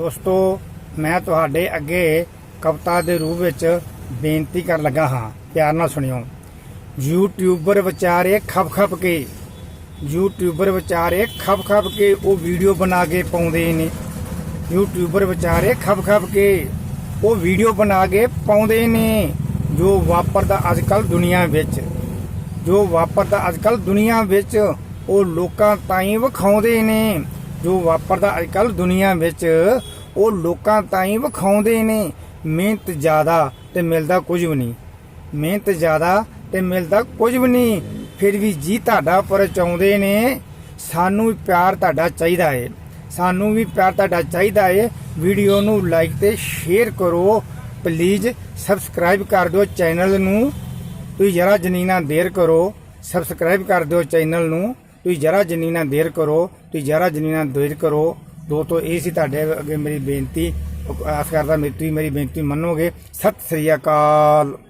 ਦੋਸਤੋ, ਮੈਂ ਤੁਹਾਡੇ ਅੱਗੇ ਕਵਿਤਾ ਦੇ ਰੂਪ ਵਿੱਚ ਬੇਨਤੀ ਕਰਨ ਲੱਗਾ ਹਾਂ। ਪਿਆਰ ਨਾਲ ਸੁਣਿਓ। ਯੂਟਿਊਬਰ ਵਿਚਾਰੇ ਖਪ ਖਪ ਕੇ। ਯੂਟਿਊਬਰ ਵਿਚਾਰੇ ਖਪ ਖਪ ਕੇ, ਉਹ ਵੀਡੀਓ ਬਣਾ ਕੇ ਪਾਉਂਦੇ ਨੇ। ਯੂਟਿਊਬਰ ਵਿਚਾਰੇ ਖਪ ਖਪ ਕੇ, ਉਹ ਵੀਡੀਓ ਬਣਾ ਕੇ ਪਾਉਂਦੇ ਨੇ, ਜੋ ਵਾਪਰਦਾ ਅੱਜ ਕੱਲ ਦੁਨੀਆ ਵਿੱਚ। ਜੋ ਵਾਪਰਦਾ ਅੱਜ ਕੱਲ ਦੁਨੀਆ ਵਿੱਚ, ਉਹ ਲੋਕਾਂ ਤਾਈਂ ਵਿਖਾਉਂਦੇ ਨੇ। ਜੋ ਵਾਪਰਦਾ ਅੱਜ ਕੱਲ ਦੁਨੀਆ ਵਿੱਚ, ਉਹ ਲੋਕਾਂ ਤਾਈਂ ਵਿਖਾਉਂਦੇ ਨੇ। ਮਿਹਨਤ ਜ਼ਿਆਦਾ ਤੇ ਮਿਲਦਾ ਕੁਝ ਵੀ ਨਹੀਂ। ਮਿਹਨਤ ਜ਼ਿਆਦਾ ਤੇ ਮਿਲਦਾ ਕੁਝ ਵੀ ਨਹੀਂ। ਫਿਰ ਵੀ ਜੀ ਤੁਹਾਡਾ ਪਰਚਾਉਂਦੇ ਨੇ, ਸਾਨੂੰ ਵੀ ਪਿਆਰ ਤੁਹਾਡਾ ਚਾਹੀਦਾ ਏ। ਸਾਨੂੰ ਵੀ ਪਿਆਰ ਤੁਹਾਡਾ ਚਾਹੀਦਾ ਏ। ਵੀਡੀਓ ਨੂੰ ਲਾਈਕ ਤੇ ਸ਼ੇਅਰ ਕਰੋ। ਪਲੀਜ਼ ਸਬਸਕ੍ਰਾਈਬ ਕਰ ਦਿਓ ਚੈਨਲ ਨੂੰ। ਤੁਸੀਂ ਜਰਾ ਜਨੀਨਾ ਦੇਰ ਕਰੋ। ਸਬਸਕ੍ਰਾਈਬ ਕਰ ਦਿਓ ਚੈਨਲ ਨੂੰ। ਤੁਸੀਂ ਜਰਾ ਜਨੀਨਾ ਦੇਰ ਕਰੋ, ਤੁਸੀਂ ਜਰਾ ਜਨੀਨਾ ਦੇਰ ਕਰੋ। ਦੋ ਤੋਂ ਇਹ ਸੀ ਤੁਹਾਡੇ ਅੱਗੇ ਮੇਰੀ ਬੇਨਤੀ। ਆਸ ਕਰਦਾ ਮੇਰੀ ਤੁਸੀਂ ਮੇਰੀ ਬੇਨਤੀ ਮੰਨੋਗੇ। ਸਤਿ ਸ੍ਰੀ ਅਕਾਲ।